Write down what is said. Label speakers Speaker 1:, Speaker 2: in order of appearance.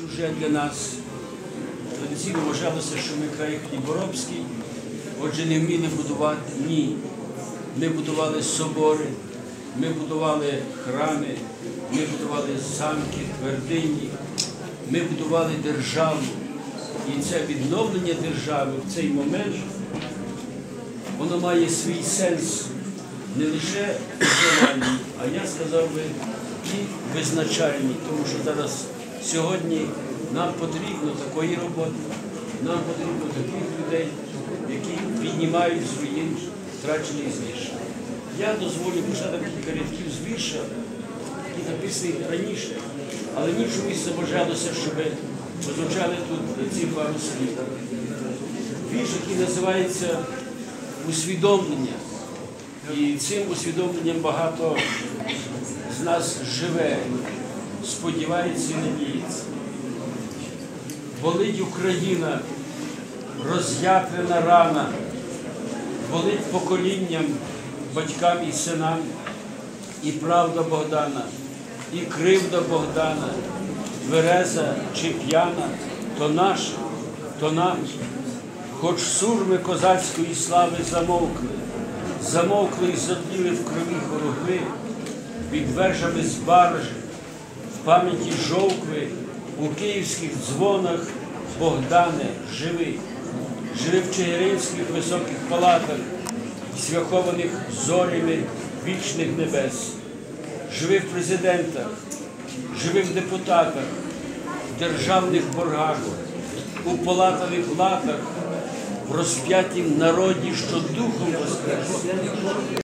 Speaker 1: Вже для нас традиційно вважалося, що ми край хліборобський, отже, не вміли будувати ні. Ми будували собори, ми будували храми, ми будували замки, твердині, ми будували державу. І це відновлення держави в цей момент, воно має свій сенс не лише визначальний, а я сказав би і визначальний, тому що зараз сьогодні нам потрібно такої роботи, нам потрібно таких людей, які піднімають з руїн втрачений звір. Я дозволю почати кілька рядків з вірша, які написані раніше, але мені чомусь забажалося, щоб прозвучали тут ці пару слів. Вірш, який називається усвідомлення. І цим усвідомленням багато з нас живе, сподівається і надіється. Болить Україна, роз'ятрена рана, болить поколінням, батькам і синам, і правда Богдана, і кривда Богдана, Вереза чи п'яна, то наша, то наш. Хоч сурми козацької слави замовкли, замовкли і затліли в крові хорогви, під вежами з баржі, в пам'яті жовкви, у київських дзвонах Богдане живи, живи в Чигиринських високих палатах, свяхованих зорями вічних небес, живи в президентах, живи в депутатах, в державних боргах, у палатаних латах, в розп'ятім народі, що духом воскрес.